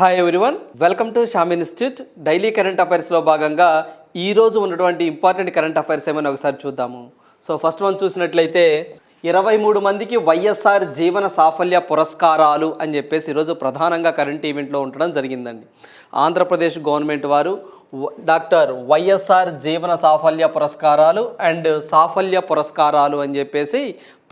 Hi everyone welcome to Sham institute daily current అఫైర్స్లో భాగంగా ఈ రోజు ఉన్నటువంటి ఇంపార్టెంట్ కరెంట్ అఫైర్స్ ఏమైనా ఒకసారి చూద్దాము. సో ఫస్ట్ వన్ చూసినట్లయితే ఇరవై మూడు మందికి వైఎస్ఆర్ జీవన సాఫల్య పురస్కారాలు అని చెప్పేసి ఈరోజు ప్రధానంగా కరెంట్ ఈవెంట్లో ఉండడం జరిగిందండి. ఆంధ్రప్రదేశ్ గవర్నమెంట్ వారు డాక్టర్ వైఎస్ఆర్ జీవన సాఫల్య పురస్కారాలు అండ్ సాఫల్య పురస్కారాలు అని చెప్పేసి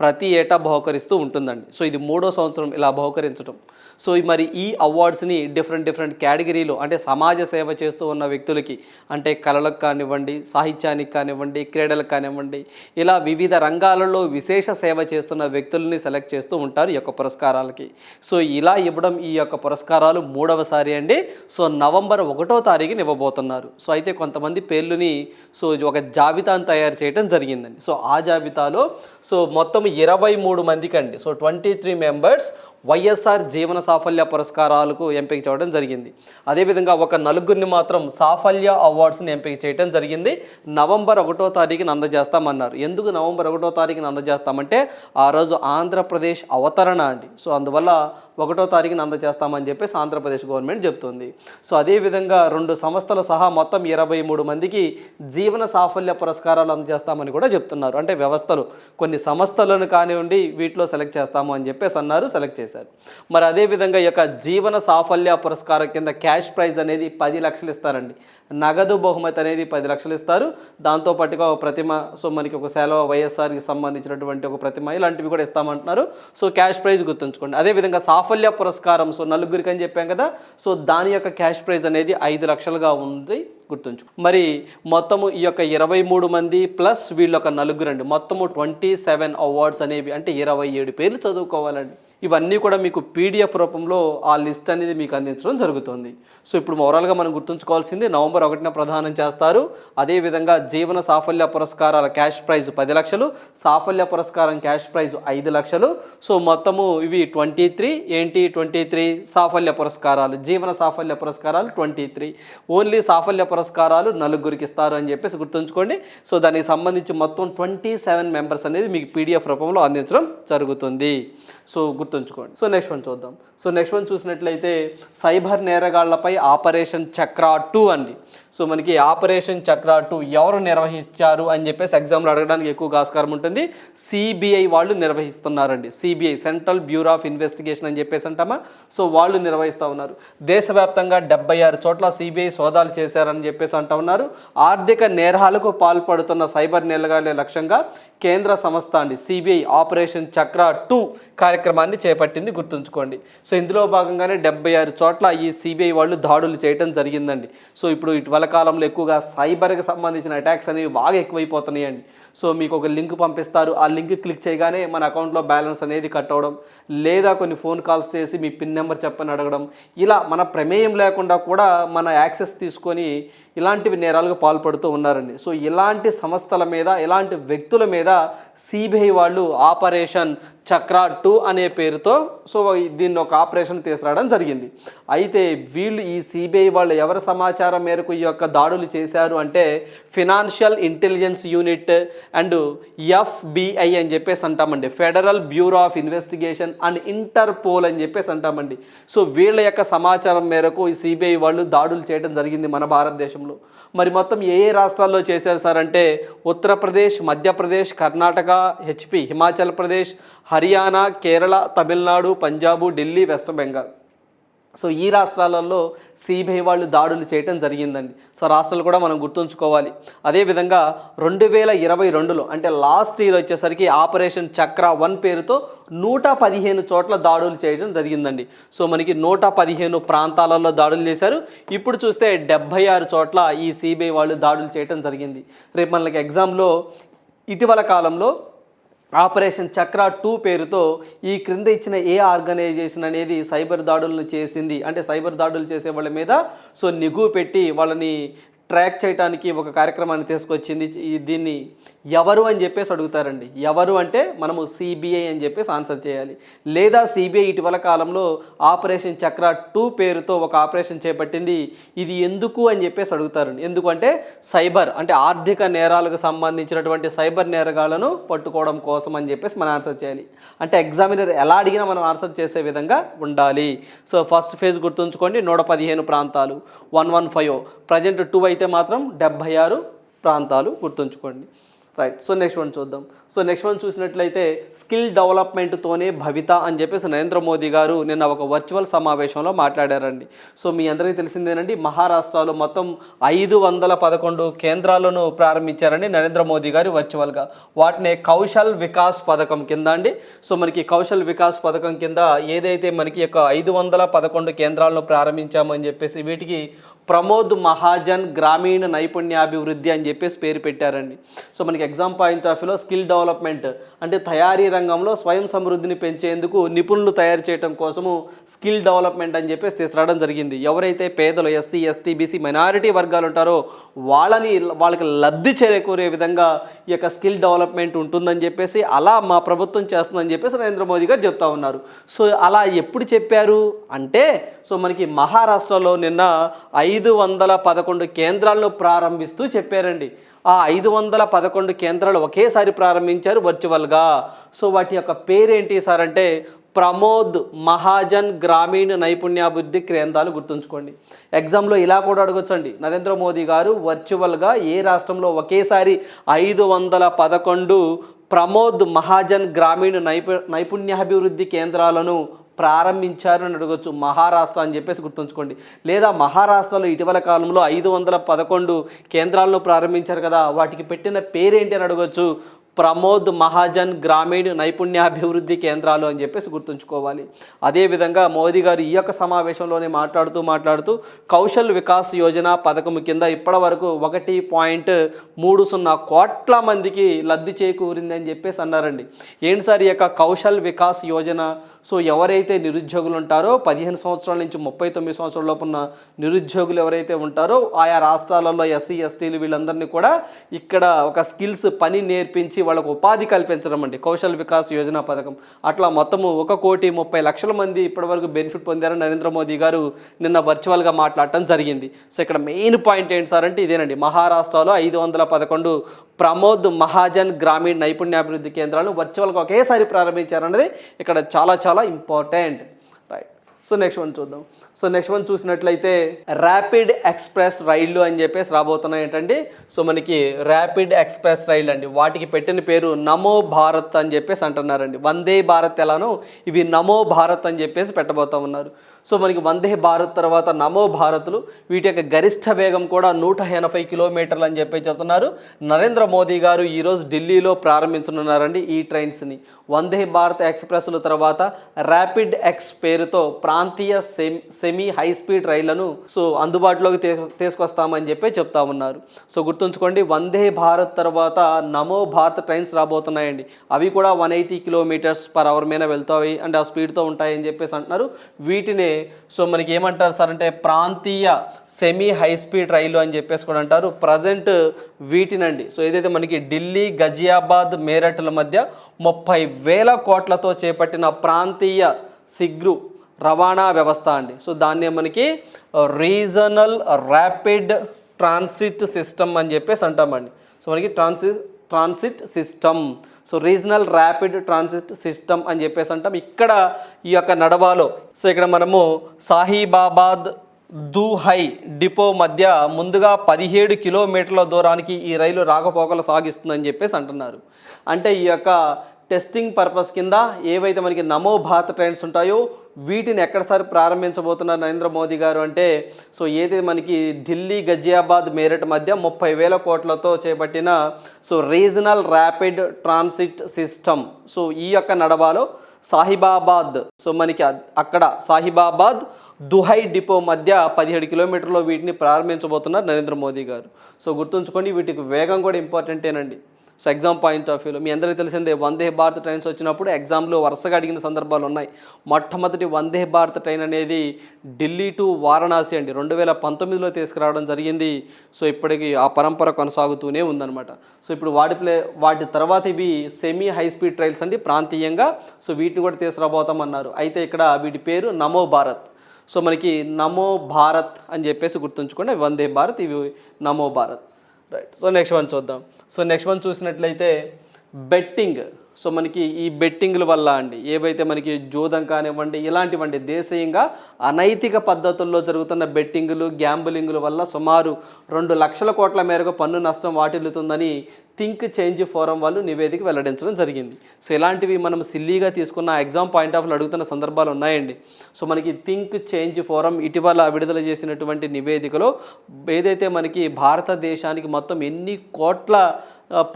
ప్రతి ఏటా బహుకరిస్తూ ఉంటుందండి. సో ఇది మూడో సంవత్సరం ఇలా బహుకరించడం సో ఈ మరి ఈ అవార్డ్స్ని డిఫరెంట్ డిఫరెంట్ కేటగిరీలో అంటే సమాజ సేవ చేస్తూ ఉన్న వ్యక్తులకి అంటే కళలకు కానివ్వండి సాహిత్యానికి కానివ్వండి క్రీడలకు కానివ్వండి ఇలా వివిధ రంగాలలో విశేష సేవ చేస్తున్న వ్యక్తుల్ని సెలెక్ట్ చేస్తూ ఉంటారు ఈ యొక్క పురస్కారాలకి. సో ఇలా ఇవ్వడం ఈ యొక్క పురస్కారాలు మూడవసారి అండి. సో నవంబర్ ఒకటో తారీఖున ఇవ్వబోతున్నారు. సో అయితే కొంతమంది పేర్లుని సో ఒక జాబితాను తయారు చేయడం జరిగిందండి. సో ఆ జాబితాలో సో మొత్తం ఇరవై మూడు మందికి అండి so twenty three members YSR జీవన సాఫల్య పురస్కారాలకు ఎంపిక చేయడం జరిగింది. అదేవిధంగా ఒక నలుగురిని మాత్రం సాఫల్య అవార్డ్స్ని ఎంపిక చేయడం జరిగింది. నవంబర్ ఒకటో తారీఖున అందజేస్తామన్నారు. ఎందుకు నవంబర్ ఒకటో తారీఖున అందజేస్తామంటే ఆ రోజు ఆంధ్రప్రదేశ్ అవతరణ అండి. సో అందువల్ల ఒకటో తారీఖున అందజేస్తామని చెప్పేసి ఆంధ్రప్రదేశ్ గవర్నమెంట్ చెప్తుంది. సో అదేవిధంగా రెండు సంస్థల సహా మొత్తం ఇరవై మూడు మందికి జీవన సాఫల్య పురస్కారాలు అందజేస్తామని కూడా చెప్తున్నారు. అంటే వ్యవస్థలు కొన్ని సంస్థలను కానివ్వండి వీటిలో సెలెక్ట్ చేస్తాము అని చెప్పేసి అన్నారు సెలెక్ట్ చేశారు. మరి అదేవిధంగా ఈ యొక్క జీవన సాఫల్య పురస్కారం కింద క్యాష్ ప్రైజ్ అనేది పది లక్షలు ఇస్తారండి. నగదు బహుమతి అనేది పది లక్షలు ఇస్తారు. దాంతో పాటుగా ఒక ప్రతిమ సో మనకి ఒక సెలవు వైఎస్ఆర్కి సంబంధించినటువంటి ఒక ప్రతిమ ఇలాంటివి కూడా ఇస్తామంటున్నారు. సో క్యాష్ ప్రైజ్ గుర్తుంచుకోండి. అదేవిధంగా సాఫల్య పురస్కారం సో నలుగురికి అని చెప్పాం కదా సో దాని యొక్క క్యాష్ ప్రైజ్ అనేది ఐదు లక్షలుగా ఉంది గుర్తుంచుకో మరి మొత్తము ఈ యొక్క ఇరవై మూడు మంది ప్లస్ వీళ్ళొక నలుగురండి. మొత్తము ట్వంటీ సెవెన్ అవార్డ్స్ అనేవి అంటే ఇరవై ఏడు పేర్లు చదువుకోవాలండి. ఇవన్నీ కూడా మీకు పీడిఎఫ్ రూపంలో ఆ లిస్ట్ అనేది మీకు అందించడం జరుగుతుంది. సో ఇప్పుడు ఓవరాల్గా మనం గుర్తుంచుకోవాల్సింది నవంబర్ ఒకటిన ప్రదానం చేస్తారు. అదేవిధంగా జీవన సాఫల్య పురస్కారాల క్యాష్ ప్రైజ్ పది లక్షలు సాఫల్య పురస్కారం క్యాష్ ప్రైజ్ ఐదు లక్షలు. సో మొత్తము ఇవి ట్వంటీ త్రీ ఏంటి ట్వంటీ త్రీ? సాఫల్య పురస్కారాలు జీవన సాఫల్య పురస్కారాలు ట్వంటీ త్రీ. ఓన్లీ సాఫల్య పురస్కారాలు నలుగురికి ఇస్తారు అని చెప్పేసి గుర్తుంచుకోండి. సో దానికి సంబంధించి మొత్తం ట్వంటీ సెవెన్ మెంబర్స్ అనేది మీకు పీడిఎఫ్ రూపంలో అందించడం జరుగుతుంది. సో గుర్తుంచుకోండి. సో నెక్స్ట్ వన్ చూద్దాం. సో నెక్స్ట్ వన్ చూసినట్లయితే సైబర్ నేరగాళ్ళపై ఆపరేషన్ చక్ర టూ అండి. సో మనకి ఆపరేషన్ చక్ర టూ ఎవరు నిర్వహించారు అని చెప్పేసి ఎగ్జామ్లో అడగడానికి ఎక్కువగా ఆస్కారం ఉంటుంది. సిబిఐ వాళ్ళు నిర్వహిస్తున్నారండి. CBI central bureau of investigation అని చెప్పేసి అంటామా? సో వాళ్ళు నిర్వహిస్తూ ఉన్నారు. దేశవ్యాప్తంగా డెబ్బై ఆరు చోట్ల సిబిఐ సోదాలు చేశారని చెప్పేసి అంటా ఉన్నారు. ఆర్థిక నేరాలకు పాల్పడుతున్న సైబర్ నేరగాళ్ళే లక్ష్యంగా కేంద్ర సంస్థ అండి సిబిఐ ఆపరేషన్ చక్ర టూ కార్యక్రమాన్ని చేపట్టింది. గుర్తుంచుకోండి. సో ఇందులో భాగంగానే డెబ్బై ఆరు చోట్ల ఈ సిబిఐ వాళ్ళు దాడులు చేయడం జరిగిందండి. సో ఇప్పుడు ఇటువంటి కాలంలో ఎక్కువగా సైబర్కి సంబంధించిన అటాక్స్ అనేవి బాగా ఎక్కువైపోతున్నాయండి. సో మీకు ఒక లింక్ పంపిస్తారు. ఆ లింక్ క్లిక్ చేయగానే మన అకౌంట్లో బ్యాలెన్స్ అనేది కట్ అవడం లేదా కొన్ని ఫోన్ కాల్స్ చేసి మీ పిన్ నెంబర్ చెప్పని అడగడం ఇలా మన ప్రమేయం లేకుండా కూడా మన యాక్సెస్ తీసుకొని ఇలాంటివి నేరాలకు పాల్పడుతూ ఉన్నారండి. సో ఇలాంటి సంస్థల మీద ఇలాంటి వ్యక్తుల మీద సిబిఐ వాళ్ళు ఆపరేషన్ చక్ర టూ అనే పేరుతో సో దీన్ని ఒక ఆపరేషన్ తీసుకురావడం జరిగింది. అయితే వీళ్ళు ఈ సిబిఐ వాళ్ళు ఎవరి సమాచారం మేరకు ఈ యొక్క దాడులు చేశారు అంటే financial intelligence unit and FBI అని చెప్పేసి అంటామండి. Federal bureau of investigation and Interpol అని చెప్పేసి అంటామండి. సో వీళ్ళ యొక్క సమాచారం మేరకు ఈ సిబిఐ వాళ్ళు దాడులు చేయడం జరిగింది మన భారతదేశంలో. మరి మొత్తం ఏ ఏ రాష్ట్రాల్లో చేశారు సార్ అంటే Uttar Pradesh Madhya Pradesh Karnataka HP Himachal Pradesh Haryana Kerala Tamil Nadu Punjab Delhi west Bengal. So ఈ రాష్ట్రాలలో సిబిఐ వాళ్ళు దాడులు చేయటం జరిగిందండి. సో రాష్ట్రాలు కూడా మనం గుర్తుంచుకోవాలి. అదేవిధంగా రెండు వేల ఇరవై రెండులో అంటే లాస్ట్ ఇయర్ వచ్చేసరికి ఆపరేషన్ చక్ర వన్ పేరుతో నూట పదిహేను చోట్ల దాడులు చేయడం జరిగిందండి. సో మనకి నూట పదిహేను ప్రాంతాలలో దాడులు చేశారు. ఇప్పుడు చూస్తే డెబ్భై ఆరు చోట్ల ఈ సిబిఐ వాళ్ళు దాడులు చేయడం జరిగింది. రేపు మనకి ఎగ్జామ్లో ఇటీవల కాలంలో ఆపరేషన్ చక్ర టూ పేరుతో ఈ క్రింద ఇచ్చిన ఏ ఆర్గనైజేషన్ అనేది సైబర్ దాడులను చేసింది? అంటే సైబర్ దాడులు చేసే వాళ్ళ మీద సో నిఘు పెట్టి వాళ్ళని ట్రాక్ చేయడానికి ఒక కార్యక్రమాన్ని తీసుకొచ్చింది. దీన్ని ఎవరు అని చెప్పేసి అడుగుతారండి. ఎవరు అంటే మనము సిబిఐ అని చెప్పేసి ఆన్సర్ చేయాలి. లేదా సిబిఐ ఇటీవల కాలంలో ఆపరేషన్ చక్ర టూ పేరుతో ఒక ఆపరేషన్ చేపట్టింది. ఇది ఎందుకు అని చెప్పేసి అడుగుతారండి. ఎందుకంటే సైబర్ అంటే ఆర్థిక నేరాలకు సంబంధించినటువంటి సైబర్ నేరగాళ్ళను పట్టుకోవడం కోసం అని చెప్పేసి మనం ఆన్సర్ చేయాలి. అంటే ఎగ్జామినర్ ఎలా అడిగినా మనం ఆన్సర్ చేసే విధంగా ఉండాలి. సో ఫస్ట్ ఫేజ్ గుర్తుంచుకోండి. నూట పదిహేను ప్రాంతాలు. One one five. Present two అయితే మాత్రం డెబ్భై ఆరు ప్రాంతాలు గుర్తుంచుకోండి. రైట్ సో నెక్స్ట్ వన్ చూద్దాం. సో నెక్స్ట్ వన్ చూసినట్లయితే స్కిల్ డెవలప్మెంట్తోనే భవిత అని చెప్పేసి నరేంద్ర మోదీ గారు నిన్న ఒక వర్చువల్ సమావేశంలో మాట్లాడారండి. సో మీ అందరికీ తెలిసిందేనండి మహారాష్ట్రలో మొత్తం ఐదు వందల పదకొండు కేంద్రాలను ప్రారంభించారండి నరేంద్ర మోదీ గారు వర్చువల్గా వాటిని కౌశల్ వికాస్ పథకం కింద అండి. సో మనకి కౌశల్ వికాస్ పథకం కింద ఏదైతే మనకి యొక్క ఐదు వందల పదకొండు కేంద్రాలను ప్రారంభించామని చెప్పేసి వీటికి ప్రమోద్ మహాజన్ గ్రామీణ నైపుణ్యాభివృద్ధి అని చెప్పేసి పేరు పెట్టారండి. సో మనకి ఎగ్జామ్ పాయింట్ ఆఫ్ వ్యూలో స్కిల్ డెవలప్మెంట్ అంటే తయారీ రంగంలో స్వయం సమృద్ధిని పెంచేందుకు నిపుణులు తయారు చేయడం కోసము స్కిల్ డెవలప్మెంట్ అని చెప్పేసి తీసుకురావడం జరిగింది. ఎవరైతే పేదలు ఎస్సీ ఎస్టీ బీసీ మైనారిటీ వర్గాలు ఉంటారో వాళ్ళని వాళ్ళకి లబ్ధి చేకూరే విధంగా ఈ యొక్క స్కిల్ డెవలప్మెంట్ ఉంటుందని చెప్పేసి అలా మా ప్రభుత్వం చేస్తుందని చెప్పేసి నరేంద్ర మోదీ గారు చెప్తా ఉన్నారు. సో అలా ఎప్పుడు చెప్పారు? అంటే సో మనకి మహారాష్ట్రలో నిన్న ఐదు వందల పదకొండు కేంద్రాలను ప్రారంభిస్తూ చెప్పారండి. ఆ ఐదు వందల పదకొండు కేంద్రాలు ఒకేసారి ప్రారంభించారు వర్చువల్గా. సో వాటి యొక్క పేరేంటి సార్ అంటే ప్రమోద్ మహాజన్ గ్రామీణ నైపుణ్యాభివృద్ధి కేంద్రాలు గుర్తుంచుకోండి. ఎగ్జామ్లో ఇలా కూడా అడగొచ్చండి. నరేంద్ర మోదీ గారు వర్చువల్గా ఏ రాష్ట్రంలో ఒకేసారి ఐదు వందల పదకొండు ప్రమోద్ మహాజన్ గ్రామీణ నైపు నైపుణ్యాభివృద్ధి కేంద్రాలను ప్రారంభించారు అని అడగొచ్చు. మహారాష్ట్ర అని చెప్పేసి గుర్తుంచుకోండి. లేదా మహారాష్ట్రలో ఇటీవల కాలంలో ఐదు వందల పదకొండు కేంద్రాలను ప్రారంభించారు కదా వాటికి పెట్టిన పేరేంటి అని అడగొచ్చు. ప్రమోద్ మహాజన్ గ్రామీణ నైపుణ్యాభివృద్ధి కేంద్రాలు అని చెప్పేసి గుర్తుంచుకోవాలి. అదేవిధంగా మోదీ గారు ఈ యొక్క సమావేశంలోనే మాట్లాడుతూ మాట్లాడుతూ కౌశల్ వికాస్ యోజన పథకం కింద ఇప్పటి వరకు ఒకటి పాయింట్ మూడు సున్నా కోట్ల మందికి లబ్ధి చేకూరింది అని చెప్పేసి అన్నారండి. ఏంటి సార్ ఈ యొక్క కౌశల్ వికాస్ యోజన? సో ఎవరైతే నిరుద్యోగులు ఉంటారో పదిహేను సంవత్సరాల నుంచి ముప్పై తొమ్మిది సంవత్సరాల లోపున్న నిరుద్యోగులు ఎవరైతే ఉంటారో ఆయా రాష్ట్రాలలో ఎస్సీ ఎస్టీలు వీళ్ళందరినీ కూడా ఇక్కడ ఒక స్కిల్స్ పని నేర్పించి వాళ్ళకు ఉపాధి కల్పించడం అండి. కౌశల్ వికాస్ యోజన పథకం. అట్లా మొత్తము ఒక కోటి ముప్పై లక్షల మంది ఇప్పటివరకు బెనిఫిట్ పొందారని నరేంద్ర మోదీ గారు నిన్న వర్చువల్గా మాట్లాడటం జరిగింది. సో ఇక్కడ మెయిన్ పాయింట్ ఏంటి సార్ అంటే ఇదేనండి. మహారాష్ట్రలో ఐదు వందల పదకొండు ప్రమోద్ మహాజన్ గ్రామీణ నైపుణ్యాభివృద్ధి కేంద్రాలను వర్చువల్గా ఒకేసారి ప్రారంభించారన్నది ఇక్కడ చాలా చాలా important right so next one చూద్దాం. సో నెక్స్ట్ వన్ చూసినట్లయితే ర్యాపిడ్ ఎక్స్ప్రెస్ రైళ్ళు అని చెప్పేసి రాబోతున్నాయి ఏంటండి? సో మనకి ర్యాపిడ్ ఎక్స్ప్రెస్ రైళ్ళు అండి. వాటికి పెట్టిన పేరు నమో భారత్ అని చెప్పేసి అంటున్నారండి. వందే భారత్ ఎలానో ఇవి నమో భారత్ అని చెప్పేసి పెట్టబోతా ఉన్నారు. సో మనకి వందే భారత్ తర్వాత నమో భారత్లు వీటి యొక్క గరిష్ట వేగం కూడా నూట ఎనభై కిలోమీటర్లు అని చెప్పి చెప్తున్నారు. నరేంద్ర మోదీ గారు ఈరోజు ఢిల్లీలో ప్రారంభించనున్నారండి ఈ ట్రైన్స్ని. వందే భారత్ ఎక్స్ప్రెస్ల తర్వాత ర్యాపిడ్ ఎక్స్ పేరుతో ప్రాంతీయ సెమీ సెమీ హై స్పీడ్ రైళ్ళను సో అందుబాటులోకి తీసుకొస్తామని చెప్పి చెప్తా ఉన్నారు. సో గుర్తుంచుకోండి వందే భారత్ తర్వాత నమో భారత్ ట్రైన్స్ రాబోతున్నాయండి. అవి కూడా one eighty kilometres per hour మీద వెళ్తాయి అంటే ఆ స్పీడ్తో ఉంటాయని చెప్పేసి అంటున్నారు. వీటిని సో మనకి ఏమంటారు సార్ అంటే ప్రాంతీయ సెమీ హై స్పీడ్ రైలు అని చెప్పేసి కూడా అంటారు. ప్రజెంట్ వీటినండి. సో ఏదైతే మనకి ఢిల్లీ గజియాబాద్ మేరట్ల మధ్య ముప్పై వేల కోట్లతో చేపట్టిన ప్రాంతీయ సిగ్రు రవాణా వ్యవస్థ అండి. సో దాన్ని మనకి రీజనల్ ర్యాపిడ్ ట్రాన్సిట్ సిస్టమ్ అని చెప్పేసి అంటామండి. సో మనకి transit transit system. So regional rapid transit system అని చెప్పేసి అంటాం. ఇక్కడ ఈ యొక్క నడవాలో సో ఇక్కడ మనము సాహిబాబాద్ దూహై డిపో మధ్య ముందుగా పదిహేడు కిలోమీటర్ల దూరానికి ఈ రైలు రాకపోకలు సాగిస్తుందని చెప్పేసి అంటున్నారు. అంటే ఈ యొక్క టెస్టింగ్ పర్పస్ కింద ఏవైతే మనకి నమో భారత్ ట్రైన్స్ ఉంటాయో వీటిని ఎక్కడసారి ప్రారంభించబోతున్నారు నరేంద్ర మోదీ గారు అంటే సో ఏదైతే మనకి ఢిల్లీ గజియాబాద్ మేరట్ మధ్య ముప్పై వేల కోట్లతో చేపట్టిన so regional rapid transit system. So ఈ యొక్క నడవాలో సాహిబాబాద్ సో మనకి అక్కడ సాహిబాబాద్ దుహై డిపో మధ్య పదిహేడు కిలోమీటర్లో వీటిని ప్రారంభించబోతున్నారు నరేంద్ర మోదీ గారు. సో గుర్తుంచుకోండి వీటికి వేగం కూడా ఇంపార్టెంటేనండి సో ఎగ్జామ్ పాయింట్ ఆఫ్ వ్యూలో మీ అందరికీ తెలిసిందే వందే భారత్ ట్రైన్స్ వచ్చినప్పుడు ఎగ్జామ్లో వరుసగా అడిగిన సందర్భాలు ఉన్నాయి. మొట్టమొదటి వందే భారత్ ట్రైన్ అనేది ఢిల్లీ టు వారణాసి అండి. రెండు వేల పంతొమ్మిదిలో తీసుకురావడం జరిగింది. సో ఇప్పటికీ ఆ పరంపర కొనసాగుతూనే ఉందన్నమాట. సో ఇప్పుడు వాటి ప్లే వాటి తర్వాత ఇవి సెమీ హై స్పీడ్ ట్రైల్స్ అండి ప్రాంతీయంగా. సో వీటిని కూడా తీసుకురాబోతామన్నారు. అయితే ఇక్కడ వీటి పేరు నమో భారత్. సో మనకి నమో భారత్ అని చెప్పేసి గుర్తుంచుకోండి. వందే భారత్ ఇవి Namo Bharat. Right so next one చూద్దాం. సో నెక్స్ట్ వన్ చూసినట్లయితే బెట్టింగ్ సో మనకి ఈ బెట్టింగ్ల వల్ల అండి ఏవైతే మనకి జూదం కానివ్వండి ఇలాంటివండి దేశీయంగా అనైతిక పద్ధతుల్లో జరుగుతున్న బెట్టింగులు గ్యాంబులింగుల వల్ల సుమారు రెండు లక్షల కోట్ల మేరకు పన్ను నష్టం వాటిల్లుతుందని థింక్ చేంజ్ ఫోరం వాళ్ళు నివేదిక వెల్లడించడం జరిగింది. సో ఇలాంటివి మనం సిల్లీగా తీసుకున్న ఎగ్జామ్ పాయింట్ ఆఫ్ అడుగుతున్న సందర్భాలు ఉన్నాయండి. సో మనకి థింక్ చేంజ్ ఫోరం ఇటీవల విడుదల చేసినటువంటి నివేదికలో ఏదైతే మనకి భారతదేశానికి మొత్తం ఎన్ని కోట్ల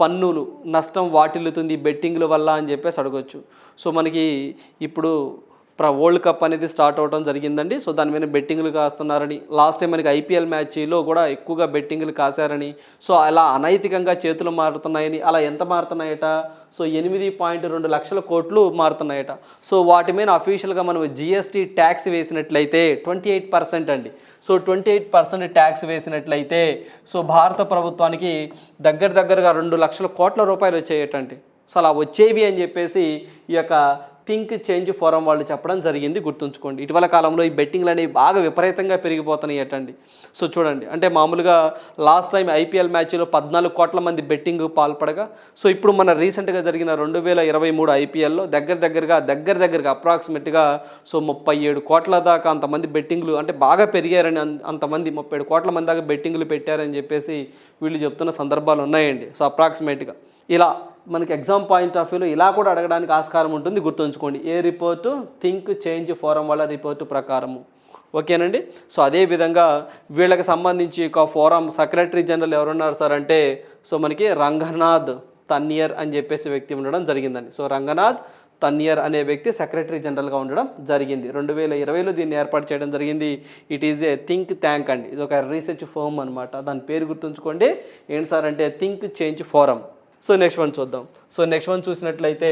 పన్నులు నష్టం వాటిల్లుతుంది బెట్టింగ్ల వల్ల అని చెప్పేసి అడగొచ్చు. సో మనకి ఇప్పుడు వరల్డ్ కప్ అనేది స్టార్ట్ అవడం జరిగిందండి. సో దాని మీద బెట్టింగ్లు కాస్తున్నారని లాస్ట్ టైం మనకి ఐపీఎల్ మ్యాచ్లో కూడా ఎక్కువగా బెట్టింగ్లు కాశారని సో అలా అనైతికంగా చేతులు మారుతున్నాయని అలా ఎంత మారుతున్నాయట? సో ఎనిమిది పాయింట్ రెండు లక్షల కోట్లు మారుతున్నాయట. సో వాటి మీద అఫీషియల్గా మనం జిఎస్టీ ట్యాక్స్ వేసినట్లయితే ట్వంటీ ఎయిట్ పర్సెంట్ అండి. So twenty eight percent tax వేసినట్లయితే సో భారత ప్రభుత్వానికి దగ్గర దగ్గరగా రెండు లక్షల కోట్ల రూపాయలు వచ్చేయటండి. సో అలా వచ్చేవి అని చెప్పేసి ఈ యొక్క థింక్ చేంజ్ ఫోరం వాళ్ళు చెప్పడం జరిగింది గుర్తుంచుకోండి. ఇటీవల కాలంలో ఈ బెట్టింగ్లు అనేవి బాగా విపరీతంగా పెరిగిపోతున్నాయి అటండి. సో చూడండి అంటే మామూలుగా లాస్ట్ టైం ఐపీఎల్ మ్యాచ్లో పద్నాలుగు కోట్ల మంది బెట్టింగ్ పాల్పడగా సో ఇప్పుడు మన రీసెంట్గా జరిగిన రెండు వేల ఇరవై మూడు ఐపీఎల్లో దగ్గర దగ్గరగా దగ్గర దగ్గరగా అప్రాక్సిమేట్గా సో ముప్పై ఏడు కోట్ల దాకా అంతమంది బెట్టింగ్లు అంటే బాగా పెరిగారని అంతమంది ముప్పై ఏడు కోట్ల మంది దాకా బెట్టింగ్లు పెట్టారని చెప్పేసి వీళ్ళు చెప్తున్న సందర్భాలు ఉన్నాయండి. సో అప్రాక్సిమేట్గా ఇలా మనకి ఎగ్జామ్ పాయింట్ ఆఫ్ వ్యూలో ఇలా కూడా అడగడానికి ఆస్కారం ఉంటుంది. గుర్తుంచుకోండి. A report think change forum వాళ్ళ రిపోర్టు ప్రకారము. ఓకేనండి? సో అదే విధంగా వీళ్ళకి సంబంధించి ఒక ఫోరం సెక్రటరీ జనరల్ ఎవరున్నారు సార్ అంటే సో మనకి రంగనాథ్ తన్నియర్ అని చెప్పేసి వ్యక్తి ఉండడం జరిగిందండి. సో రంగనాథ్ తన్నియర్ అనే వ్యక్తి సెక్రటరీ జనరల్గా ఉండడం జరిగింది. రెండు వేల ఇరవైలో దీన్ని ఏర్పాటు చేయడం జరిగింది. It is a think tank అండి. ఇది ఒక రీసెర్చ్ ఫోరం అనమాట దాని పేరు గుర్తుంచుకోండి. ఏంటి సార్ అంటే think change forum so next one చూద్దాం. సో నెక్స్ట్ వన్ చూసినట్లయితే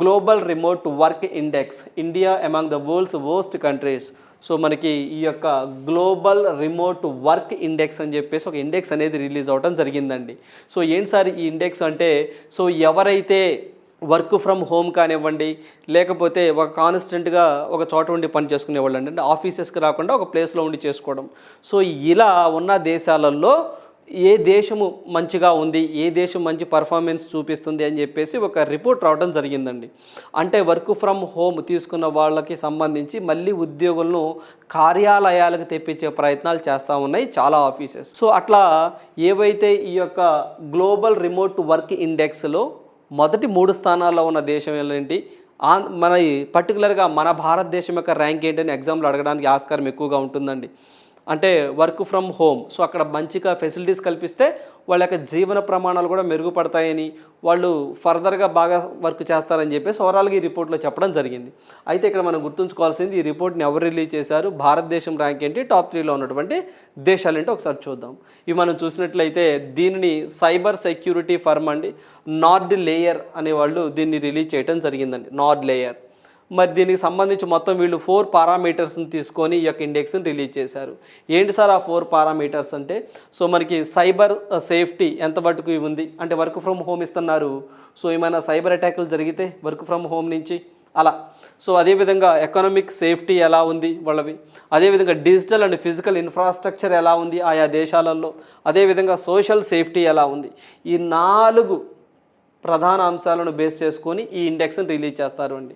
global remote work index India among the world's worst countries. So మనకి ఈ యొక్క గ్లోబల్ రిమోట్ వర్క్ ఇండెక్స్ అని చెప్పేసి ఒక ఇండెక్స్ అనేది రిలీజ్ అవ్వడం జరిగిందండి. సో ఏంటి సార్ ఈ ఇండెక్స్ అంటే సో ఎవరైతే వర్క్ ఫ్రమ్ హోమ్ కానివ్వండి లేకపోతే ఒక కాన్స్టెంట్గా ఒక చోట ఉండి పని చేసుకునేవాళ్ళు అండి అంటే ఆఫీసెస్కి రాకుండా ఒక ప్లేస్లో ఉండి చేసుకోవడం. సో ఇలా ఉన్న దేశాలలో ఏ దేశము మంచిగా ఉంది ఏ దేశం మంచి పర్ఫార్మెన్స్ చూపిస్తుంది అని చెప్పేసి ఒక రిపోర్ట్ రావడం జరిగిందండి. అంటే వర్క్ ఫ్రమ్ హోమ్ తీసుకున్న వాళ్ళకి సంబంధించి మళ్ళీ ఉద్యోగులను కార్యాలయాలకు తెప్పించే ప్రయత్నాలు చేస్తూ ఉన్నాయి చాలా ఆఫీసెస్ సో అట్లా ఏవైతే ఈ యొక్క గ్లోబల్ రిమోట్ వర్క్ ఇండెక్స్లో మొదటి మూడు స్థానాల్లో ఉన్న దేశం ఏంటి ఆ మన పర్టికులర్గా మన భారతదేశం యొక్క ర్యాంక్ ఏంటని ఎగ్జామ్లో అడగడానికి ఆస్కారం ఎక్కువగా ఉంటుందండి. అంటే వర్క్ ఫ్రమ్ హోమ్ సో అక్కడ మంచిగా ఫెసిలిటీస్ కల్పిస్తే వాళ్ళ యొక్క జీవన ప్రమాణాలు కూడా మెరుగుపడతాయని వాళ్ళు ఫర్దర్గా బాగా వర్క్ చేస్తారని చెప్పేసి ఓవరాల్గా ఈ రిపోర్ట్లో చెప్పడం జరిగింది. అయితే ఇక్కడ మనం గుర్తుంచుకోవాల్సింది ఈ రిపోర్ట్ని ఎవరు రిలీజ్ చేశారు? భారతదేశం ర్యాంక్ ఏంటి? టాప్ త్రీలో ఉన్నటువంటి దేశాలు ఏంటి ఒకసారి చూద్దాం. ఇవి మనం చూసినట్లయితే దీనిని సైబర్ సెక్యూరిటీ ఫర్మ్ అండి. నార్డ్ లేయర్ అనే వాళ్ళు దీన్ని రిలీజ్ చేయడం జరిగిందండి. నార్డ్ లేయర్ మరి దీనికి సంబంధించి మొత్తం వీళ్ళు ఫోర్ పారామీటర్స్ని తీసుకొని ఈ యొక్క ఇండెక్స్ని రిలీజ్ చేశారు. ఏంటి సార్ ఆ ఫోర్ పారామీటర్స్ అంటే? సో మనకి సైబర్ సేఫ్టీ ఎంత వరకు ఉంది? అంటే వర్క్ ఫ్రమ్ హోమ్ ఇస్తున్నారు. సో ఏమైనా సైబర్ అటాకులు జరిగితే వర్క్ ఫ్రమ్ హోమ్ నుంచి అలా. సో అదేవిధంగా ఎకనామిక్ సేఫ్టీ ఎలా ఉంది వాళ్ళవి? అదేవిధంగా డిజిటల్ అండ్ ఫిజికల్ ఇన్ఫ్రాస్ట్రక్చర్ ఎలా ఉంది ఆయా దేశాలలో? అదేవిధంగా సోషల్ సేఫ్టీ ఎలా ఉంది? ఈ నాలుగు ప్రధాన అంశాలను బేస్ చేసుకొని ఈ ఇండెక్స్ని రిలీజ్ చేస్తారు అండి.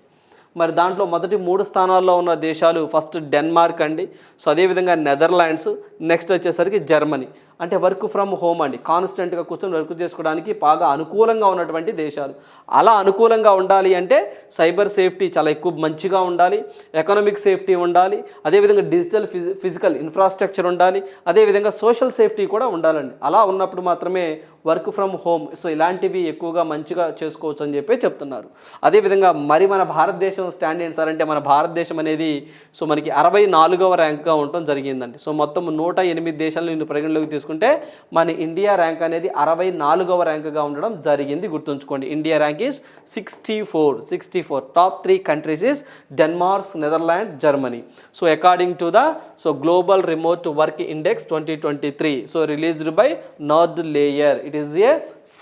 మరి దాంట్లో మొదటి మూడు స్థానాల్లో ఉన్న దేశాలు ఫస్ట్ డెన్మార్క్ అండి. సో అదేవిధంగా నెదర్లాండ్స్ నెక్స్ట్ వచ్చేసరికి జర్మనీ. అంటే వర్క్ ఫ్రమ్ హోమ్ అండి. కాన్స్టెంట్గా కూర్చొని వర్క్ చేసుకోవడానికి బాగా అనుకూలంగా ఉన్నటువంటి దేశాలు. అలా అనుకూలంగా ఉండాలి అంటే సైబర్ సేఫ్టీ చాలా ఎక్కువ మంచిగా ఉండాలి. ఎకనామిక్ సేఫ్టీ ఉండాలి. అదేవిధంగా డిజిటల్ ఫిజి ఫిజికల్ ఇన్ఫ్రాస్ట్రక్చర్ ఉండాలి. అదేవిధంగా సోషల్ సేఫ్టీ కూడా ఉండాలండి. అలా ఉన్నప్పుడు మాత్రమే వర్క్ ఫ్రమ్ హోమ్ సో ఇలాంటివి ఎక్కువగా మంచిగా చేసుకోవచ్చు అని చెప్పి చెప్తున్నారు. అదేవిధంగా మరి మన భారతదేశం స్టాండ్ ఏంటి సార్ అంటే మన భారతదేశం అనేది సో మనకి అరవై నాలుగవ ర్యాంక్గా ఉండటం జరిగిందండి. సో మొత్తం నూట ఎనిమిది దేశాలను నేను పరిగణలోకి తీసుకు చేసుకుంటే మన ఇండియా ర్యాంక్ అనేది అరవై నాలుగవ ర్యాంక్గా ఉండడం జరిగింది. గుర్తుంచుకోండి India rank is sixty four sixty four top three countries is Denmark Netherland Germany so according to the so global remote work index twenty twenty three so released by North Layer it is a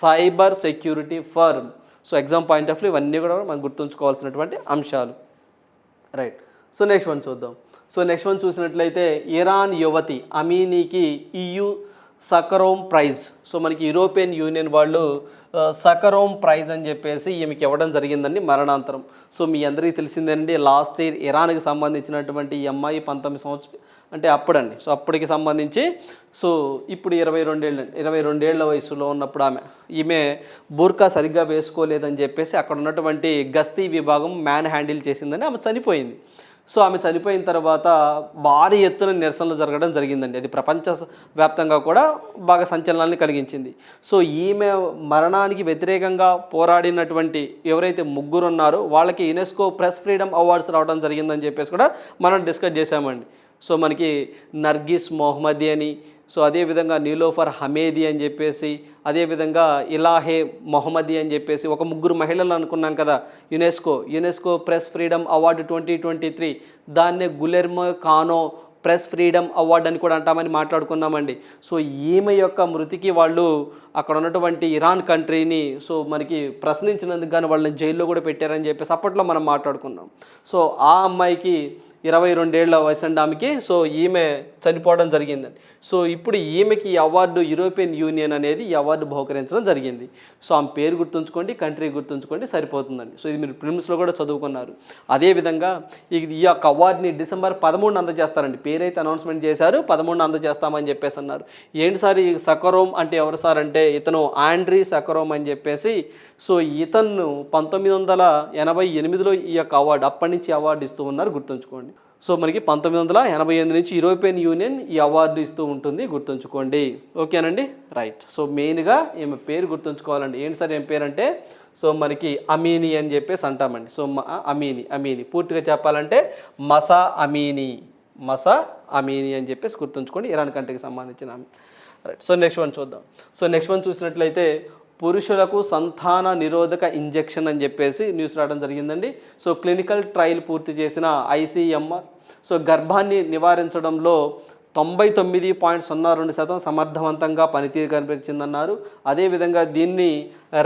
cyber security firm so exam point of view ఇవన్నీ కూడా మనం గుర్తుంచుకోవాల్సినటువంటి అంశాలు. Right so next one చూద్దాం. So next one చూసినట్లయితే Iran యువతి అమీనీకి EU Sakharov prize. So మనకి యూరోపియన్ యూనియన్ వాళ్ళు సకరోమ్ ప్రైజ్ అని చెప్పేసి ఈమెకి ఇవ్వడం జరిగిందండి మరణాంతరం సో మీ అందరికీ తెలిసిందండి లాస్ట్ ఇయర్ ఇరాన్కి సంబంధించినటువంటి ఈ అమ్మాయి పంతొమ్మిది సంవత్సరం అంటే అప్పుడండి. సో అప్పటికి సంబంధించి సో ఇప్పుడు ఇరవై రెండేళ్ళు ఇరవై రెండేళ్ళ వయసులో ఉన్నప్పుడు ఆమె ఈమె బూర్కా సరిగ్గా వేసుకోలేదని చెప్పేసి అక్కడ ఉన్నటువంటి గస్తీ విభాగం మ్యాన్ హ్యాండిల్ చేసిందని ఆమె చనిపోయింది. సో ఆమె చనిపోయిన తర్వాత భారీ ఎత్తున నిరసనలు జరగడం జరిగిందండి. అది ప్రపంచ వ్యాప్తంగా కూడా బాగా సంచలనాన్ని కలిగించింది. సో ఈమె మరణానికి వ్యతిరేకంగా పోరాడినటువంటి ఎవరైతే ముగ్గురు ఉన్నారో వాళ్ళకి యునెస్కో ప్రెస్ ఫ్రీడమ్ అవార్డ్స్ రావడం జరిగిందని చెప్పేసి కూడా మనం డిస్కస్ చేశామండి. సో మనకి నర్గిస్ మొహమ్మది అని సో అదేవిధంగా నీలోఫర్ హమేది అని చెప్పేసి అదేవిధంగా ఇలాహే మొహమ్మది అని చెప్పేసి ఒక ముగ్గురు మహిళలు అనుకున్నాం కదా UNESCO. UNESCO press freedom award twenty twenty three. దాన్నే Guillermo Cano press freedom award అని కూడా అంటామని మాట్లాడుకున్నామండి. సో ఈమె యొక్క మృతికి వాళ్ళు అక్కడ ఉన్నటువంటి ఇరాన్ కంట్రీని సో మనకి ప్రశ్నించినందుకు కానీ వాళ్ళని జైల్లో కూడా పెట్టారని చెప్పేసి అప్పట్లో మనం మాట్లాడుకున్నాం. సో ఆ అమ్మాయికి ఇరవై రెండేళ్ళ వయసు ఆమెకి. సో ఈమె చనిపోవడం జరిగిందండి సో ఇప్పుడు ఈమెకి ఈ అవార్డు యూరోపియన్ యూనియన్ అనేది ఈ అవార్డు బహుకరించడం జరిగింది. సో ఆమె పేరు గుర్తుంచుకోండి కంట్రీ గుర్తుంచుకోండి సరిపోతుందండి. సో ఇది మీరు ప్రిమ్స్లో కూడా చదువుకున్నారు. అదేవిధంగా ఈ ఈ యొక్క అవార్డుని డిసెంబర్ పదమూడున అందజేస్తారండి. పేరైతే అనౌన్స్మెంట్ చేశారు పదమూడున అందజేస్తామని చెప్పేసి అన్నారు. ఏంటి సార్ ఈ సకరోమ్ అంటే ఎవరు సార్ అంటే ఇతను ఆండ్రీ సకరోమ్ అని చెప్పేసి సో ఇతన్ను పంతొమ్మిది వందల ఎనభై ఎనిమిదిలో ఈ యొక్క అవార్డు అప్పటి నుంచి అవార్డు ఇస్తూ ఉన్నారు గుర్తుంచుకోండి. సో మనకి పంతొమ్మిది వందల ఎనభై ఎనిమిది నుంచి యూరోపియన్ యూనియన్ ఈ అవార్డు ఇస్తూ ఉంటుంది గుర్తుంచుకోండి. ఓకేనండి? రైట్. సో మెయిన్గా ఈమె పేరు గుర్తుంచుకోవాలండి? ఏంటి సార్ ఏం పేరు అంటే సో మనకి అమీని అని చెప్పేసి అంటామండి. సో మ- అమీని అమీని. పూర్తిగా చెప్పాలంటే మసా అమీని మసా అమీని అని చెప్పేసి గుర్తుంచుకోండి. ఇరాన్ కంట్రీకి సంబంధించిన ఆమె రైట్. సో నెక్స్ట్ వన్ చూద్దాం. సో నెక్స్ట్ వన్ చూసినట్లయితే పురుషులకు సంతాన నిరోధక ఇంజెక్షన్ అని చెప్పేసి న్యూస్ రావడం జరిగిందండి. సో క్లినికల్ ట్రయల్ పూర్తి చేసిన ఐసీఎంఆర్ సో గర్భాన్ని నివారించడంలో తొంభై తొమ్మిది పాయింట్ సున్నా రెండు శాతం సమర్థవంతంగా పనితీరు కనిపించిందన్నారు. అదేవిధంగా దీన్ని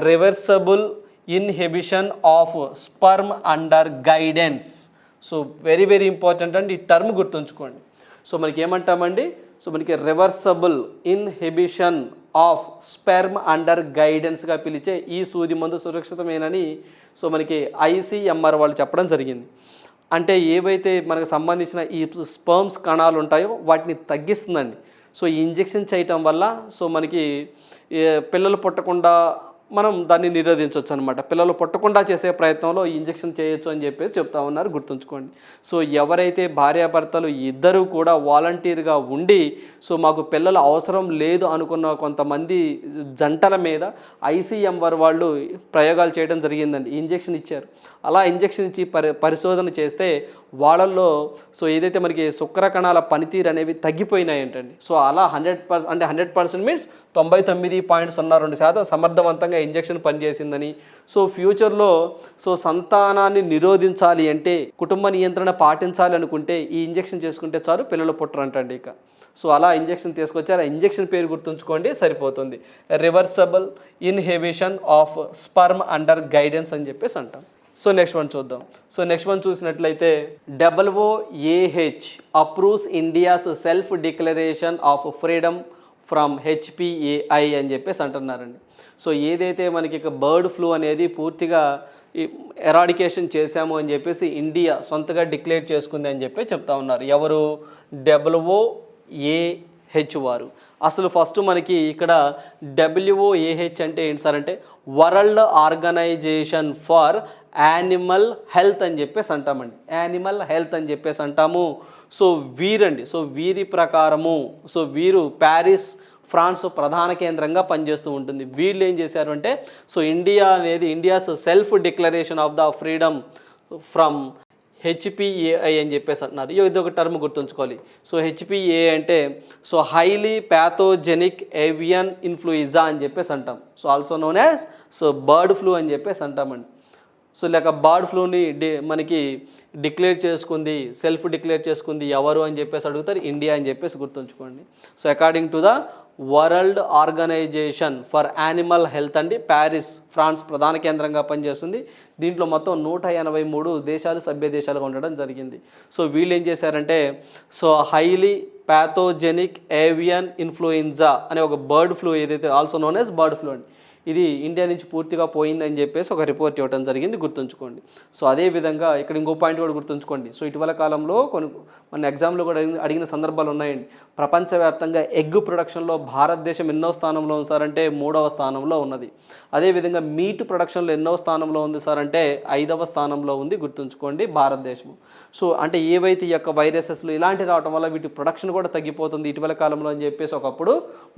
reversible inhibition of sperm under guidance. So very very important అండి. ఈ టర్మ్ గుర్తుంచుకోండి. సో మనకి ఏమంటామండి? సో మనకి reversible inhibition of sperm under గైడెన్స్గా పిలిచే ఈ సూది మందు సురక్షితమేనని సో మనకి ఐసీఎంఆర్ వాళ్ళు చెప్పడం జరిగింది. అంటే ఏవైతే మనకు సంబంధించిన ఈ స్పర్మ్స్ కణాలు ఉంటాయో వాటిని తగ్గిస్తుందండి. సో ఈ ఇంజెక్షన్ చేయటం వల్ల సో మనకి పిల్లలు పుట్టకుండా మనం దాన్ని నిరోధించవచ్చు అనమాట పిల్లలు పుట్టకుండా చేసే ప్రయత్నంలో ఇంజక్షన్ ఇంజెక్షన్ చేయొచ్చు అని చెప్పేసి చెప్తా ఉన్నారు గుర్తుంచుకోండి. సో ఎవరైతే భార్యాభర్తలు ఇద్దరు కూడా వాలంటీర్గా ఉండి సో మాకు పిల్లలు అవసరం లేదు అనుకున్న కొంతమంది జంటల మీద ఐసీఎంఆర్ వాళ్ళు ప్రయోగాలు చేయడం జరిగిందండి. ఇంజెక్షన్ ఇచ్చారు. అలా ఇంజెక్షన్ ఇచ్చి పరి పరిశోధన చేస్తే వాళ్ళల్లో సో ఏదైతే మనకి శుక్ర కణాల పనితీరు అనేవి తగ్గిపోయినాయంటండి సో అలా హండ్రెడ్ పర్సెంట్ అంటే హండ్రెడ్ పర్సెంట్ మీన్స్ తొంభై తొమ్మిది పాయింట్ సున్నా రెండు శాతం సమర్థవంతంగా ఇంజెక్షన్ పనిచేసిందని. సో ఫ్యూచర్లో సో సంతానాన్ని నిరోధించాలి అంటే కుటుంబ నియంత్రణ పాటించాలి అనుకుంటే ఈ ఇంజెక్షన్ చేసుకుంటే చాలు పిల్లలు పుట్టరంటండి ఇక. సో అలా ఇంజెక్షన్ తీసుకొచ్చారు. ఆ ఇంజెక్షన్ పేరు గుర్తుంచుకోండి సరిపోతుంది. Reversible inhibition of sperm under guidance అని చెప్పేసి అంటాం. సో నెక్స్ట్ వన్ చూద్దాం. సో నెక్స్ట్ వన్ చూసినట్లయితే WAH approves India's self declaration of freedom from HPAI అని చెప్పేసి అంటున్నారండి. సో ఏదైతే మనకి ఇక బర్డ్ ఫ్లూ అనేది పూర్తిగా ఎరాడికేషన్ చేశాము అని చెప్పేసి ఇండియా సొంతగా డిక్లేర్ చేసుకుంది అని చెప్పి చెప్తా ఉన్నారు. ఎవరు? డబ్ల్యూఓఏహెచ్ వారు. అసలు ఫస్ట్ మనకి ఇక్కడ డబ్ల్యూఓఏహెచ్ అంటే ఏంటి సార్ అంటే world organisation for animal health అని చెప్పేసి అంటామండి. యానిమల్ హెల్త్ అని చెప్పేసి అంటాము. సో వీరండి సో వీరి ప్రకారము సో వీరు ప్యారిస్ ఫ్రాన్స్ ప్రధాన కేంద్రంగా పనిచేస్తూ ఉంటుంది. వీళ్ళు ఏం చేశారు అంటే సో ఇండియా అనేది India's self declaration of the freedom from HPAI అని చెప్పేసి అంటున్నారు. ఇది ఒక టర్మ్ గుర్తుంచుకోవాలి. సో హెచ్పిఏ అంటే so highly pathogenic avian influenza అని చెప్పేసి అంటాం. So also known as so bird flu అని చెప్పేసి అంటామండి. సో లేక బర్డ్ ఫ్లూని డి మనకి డిక్లేర్ చేసుకుంది సెల్ఫ్ డిక్లేర్ చేసుకుంది ఎవరు అని చెప్పేసి అడుగుతారు ఇండియా అని చెప్పేసి గుర్తుంచుకోండి. So according to the world organisation for animal health అండి ప్యారిస్ ఫ్రాన్స్ ప్రధాన కేంద్రంగా పనిచేస్తుంది. దీంట్లో మొత్తం నూట ఎనభై మూడు దేశాలు సభ్య దేశాలుగా ఉండడం జరిగింది. సో వీళ్ళు ఏం చేశారంటే so highly pathogenic avian influenza అనే ఒక బర్డ్ ఫ్లూ ఏదైతే also known as bird flu అండి ఇది ఇండియా నుంచి పూర్తిగా పోయిందని చెప్పేసి ఒక రిపోర్ట్ ఇవ్వడం జరిగింది గుర్తుంచుకోండి. సో అదే విధంగా ఇక్కడ ఇంకో పాయింట్ కూడా గుర్తుంచుకోండి. సో ఇటీవల కాలంలో కొన్ని మన ఎగ్జామ్లో కూడా అడిగిన- అడిగిన సందర్భాలు ఉన్నాయండి. ప్రపంచవ్యాప్తంగా ఎగ్ ప్రొడక్షన్లో భారతదేశం ఎన్నో స్థానంలో ఉంది సార్ అంటే మూడవ స్థానంలో ఉన్నది. అదేవిధంగా మీట్ ప్రొడక్షన్లో ఎన్నో స్థానంలో ఉంది సార్ అంటే ఐదవ స్థానంలో ఉంది గుర్తుంచుకోండి భారతదేశం సో అంటే ఏవైతే ఈ యొక్క వైరసెస్లు ఇలాంటి రావడం వల్ల వీటి ప్రొడక్షన్ కూడా తగ్గిపోతుంది ఇటీవల కాలంలో అని చెప్పేసి ఒకప్పుడు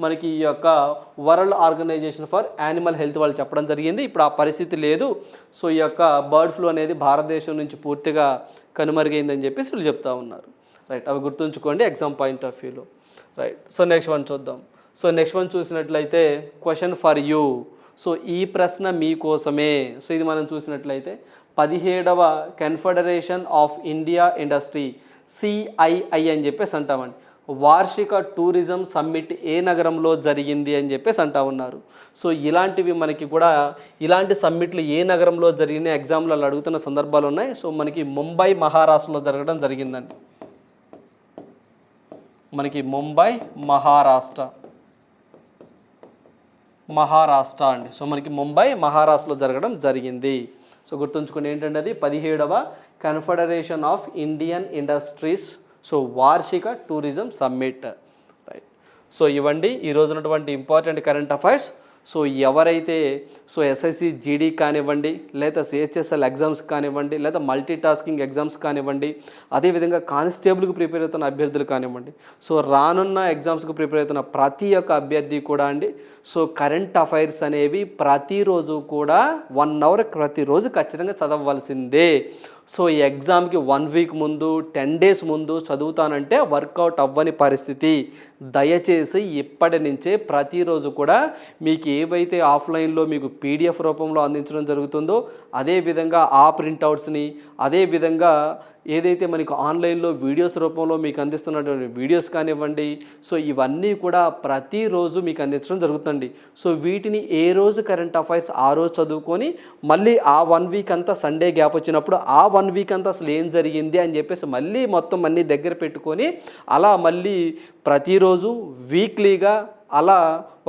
మనకి ఈ యొక్క world organisation for animal health వాళ్ళు చెప్పడం జరిగింది. ఇప్పుడు ఆ పరిస్థితి లేదు. సో ఈ యొక్క బర్డ్ ఫ్లూ అనేది భారతదేశం నుంచి పూర్తిగా కనుమరుగైందని చెప్పేసి వీళ్ళు చెప్తా ఉన్నారు. రైట్ అవి గుర్తుంచుకోండి ఎగ్జామ్ పాయింట్ ఆఫ్ వ్యూలో రైట్ సో నెక్స్ట్ వన్ చూద్దాం. సో నెక్స్ట్ వన్ చూసినట్లయితే క్వశ్చన్ ఫర్ యూ సో ఈ ప్రశ్న మీకోసమే. సో ఇది మనం చూసినట్లయితే పదిహేడవ confederation of India industry CII అని చెప్పేసి అంటామండి. వార్షిక టూరిజం సమ్మిట్ ఏ నగరంలో జరిగింది అని చెప్పేసి అంటా ఉన్నారు. సో ఇలాంటివి మనకి కూడా ఇలాంటి సమ్మిట్లు ఏ నగరంలో జరిగిన ఎగ్జామ్లు అడుగుతున్న సందర్భాలు ఉన్నాయి. సో మనకి ముంబై మహారాష్ట్రలో జరగడం జరిగిందండి. మనకి ముంబై మహారాష్ట్ర. మహారాష్ట్ర అండి. సో మనకి ముంబై మహారాష్ట్రలో జరగడం జరిగింది. సో గుర్తుంచుకోండి ఏంటంటే అది పదిహేడవ confederation of Indian industries so వార్షిక టూరిజం సమ్మిట్. రైట్ సో ఇవ్వండి ఈ ఉన్నటువంటి ఇంపార్టెంట్ కరెంట్ అఫైర్స్ సో ఎవరైతే సో ఎస్ఎస్సి జీడీ కానివ్వండి లేదా సిహెచ్ఎస్ఎల్ ఎగ్జామ్స్ కానివ్వండి లేదా మల్టీ టాస్కింగ్ ఎగ్జామ్స్ కానివ్వండి అదేవిధంగా కానిస్టేబుల్కి ప్రిపేర్ అవుతున్న అభ్యర్థులు కానివ్వండి సో రానున్న ఎగ్జామ్స్కి ప్రిపేర్ అవుతున్న ప్రతి ఒక్క అభ్యర్థి కూడా అండి సో కరెంట్ అఫైర్స్ అనేవి ప్రతిరోజు కూడా వన్ అవర్ ప్రతిరోజు ఖచ్చితంగా చదవవలసిందే. సో ఈ ఎగ్జామ్కి వన్ వీక్ ముందు టెన్ డేస్ ముందు చదువుతానంటే వర్కౌట్ అవ్వని పరిస్థితి. దయచేసి ఇప్పటి నుంచే ప్రతిరోజు కూడా మీకు ఏవైతే ఆఫ్లైన్లో మీకు పీడిఎఫ్ రూపంలో అందించడం జరుగుతుందో అదేవిధంగా ఆ ప్రింట్అవుట్స్ని అదేవిధంగా ఏదైతే మనకు ఆన్లైన్లో వీడియోస్ రూపంలో మీకు అందిస్తున్నటువంటి వీడియోస్ కానివ్వండి సో ఇవన్నీ కూడా ప్రతిరోజు మీకు అందించడం జరుగుతుంది సో వీటిని ఏ రోజు కరెంట్ అఫైర్స్ ఆ రోజు చదువుకొని మళ్ళీ ఆ వన్ వీక్ అంతా సండే గ్యాప్ వచ్చినప్పుడు ఆ వన్ వీక్ అంతా అసలు ఏం జరిగింది అని చెప్పేసి మళ్ళీ మొత్తం అన్నీ దగ్గర పెట్టుకొని అలా మళ్ళీ ప్రతిరోజు వీక్లీగా అలా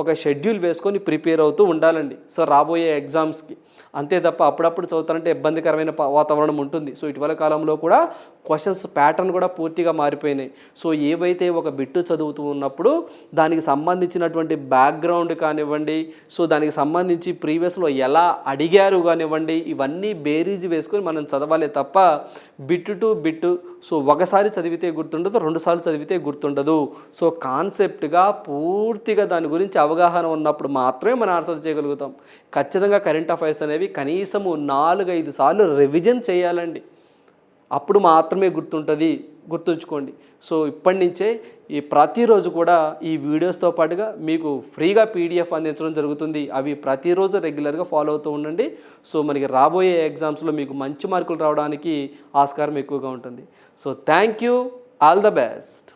ఒక షెడ్యూల్ వేసుకొని ప్రిపేర్ అవుతూ ఉండాలండి. సో రాబోయే ఎగ్జామ్స్కి. అంతే తప్ప అప్పుడప్పుడు చదువుతారంటే ఇబ్బందికరమైన వాతావరణం ఉంటుంది. సో ఇటీవల కాలంలో కూడా క్వశ్చన్స్ ప్యాటర్న్ కూడా పూర్తిగా మారిపోయినాయి. సో ఏవైతే ఒక బిట్టు చదువుతూ ఉన్నప్పుడు దానికి సంబంధించినటువంటి బ్యాక్గ్రౌండ్ కానివ్వండి సో దానికి సంబంధించి ప్రీవియస్లో ఎలా అడిగారు కానివ్వండి ఇవన్నీ బేరీజ్ వేసుకొని మనం చదవాలి తప్ప బిట్టు టు బిట్టు సో ఒకసారి చదివితే గుర్తుండదు రెండుసార్లు చదివితే గుర్తుండదు. సో కాన్సెప్ట్గా పూర్తిగా దాని గురించి అవగాహన ఉన్నప్పుడు మాత్రమే మనం ఆన్సర్ చేయగలుగుతాం. ఖచ్చితంగా కరెంట్ అఫైర్స్ అనేవి కనీసము నాలుగైదు సార్లు రివిజన్ చేయాలండి. అప్పుడు మాత్రమే గుర్తుంటుంది గుర్తుంచుకోండి. సో ఇప్పటి నుంచే ఈ ప్రతిరోజు కూడా ఈ వీడియోస్తో పాటుగా మీకు ఫ్రీగా పీడిఎఫ్ అందించడం జరుగుతుంది. అవి ప్రతిరోజు రెగ్యులర్గా ఫాలో అవుతూ ఉండండి. సో మనకి రాబోయే ఎగ్జామ్స్లో మీకు మంచి మార్కులు రావడానికి ఆస్కారం ఎక్కువగా ఉంటుంది. So thank you all the best.